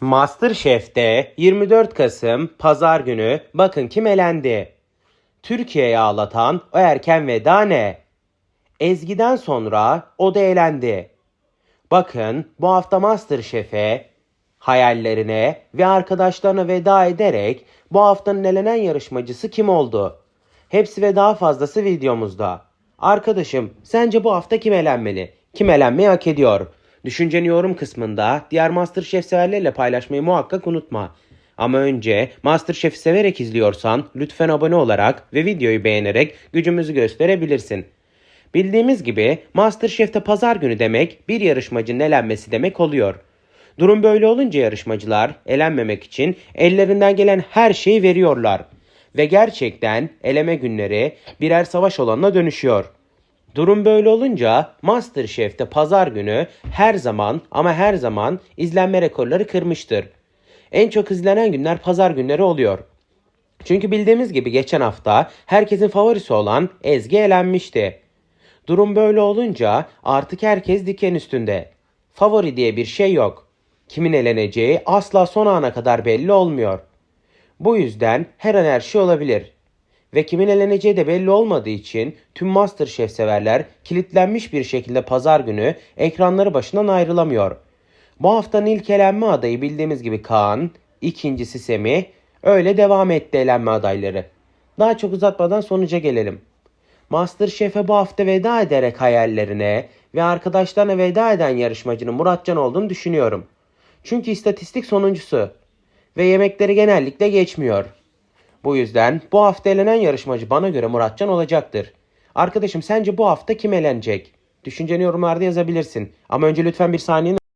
Masterchef'te 24 Kasım Pazar günü bakın kim elendi. Türkiye'yi ağlatan o erken veda ne? Ezgi'den sonra o da elendi. Bakın bu hafta Masterchef'e hayallerine ve arkadaşlarına veda ederek bu haftanın elenen yarışmacısı kim oldu? Hepsi ve daha fazlası videomuzda. Arkadaşım sence bu hafta kim elenmeli? Kim elenmeyi hak ediyor? Düşünceni yorum kısmında diğer Masterchef severlerle paylaşmayı muhakkak unutma. Ama önce Masterchef'i severek izliyorsan lütfen abone olarak ve videoyu beğenerek gücümüzü gösterebilirsin. Bildiğimiz gibi Masterchef'te pazar günü demek bir yarışmacının elenmesi demek oluyor. Durum böyle olunca yarışmacılar elenmemek için ellerinden gelen her şeyi veriyorlar. Ve gerçekten eleme günleri birer savaş alanına dönüşüyor. Durum böyle olunca Masterchef'te pazar günü her zaman ama her zaman izlenme rekorları kırmıştır. En çok izlenen günler pazar günleri oluyor. Çünkü bildiğimiz gibi geçen hafta herkesin favorisi olan Ezgi elenmişti. Durum böyle olunca artık herkes diken üstünde. Favori diye bir şey yok. Kimin eleneceği asla son ana kadar belli olmuyor. Bu yüzden her an her şey olabilir. Ve kimin eleneceği de belli olmadığı için tüm Masterchef severler kilitlenmiş bir şekilde pazar günü ekranları başından ayrılamıyor. Bu haftanın ilk elenme adayı bildiğimiz gibi Kaan, ikincisi Semih, öyle devam etti elenme adayları. Daha çok uzatmadan sonuca gelelim. Masterchef'e bu hafta veda ederek hayallerine ve arkadaşlarına veda eden yarışmacının Muratcan olduğunu düşünüyorum. Çünkü istatistik sonuncusu ve yemekleri genellikle geçmiyor. Bu yüzden bu hafta elenen yarışmacı bana göre Muratcan olacaktır. Arkadaşım sence bu hafta kim elenecek? Düşünceni yorumlarda yazabilirsin. Ama önce lütfen bir saniyeni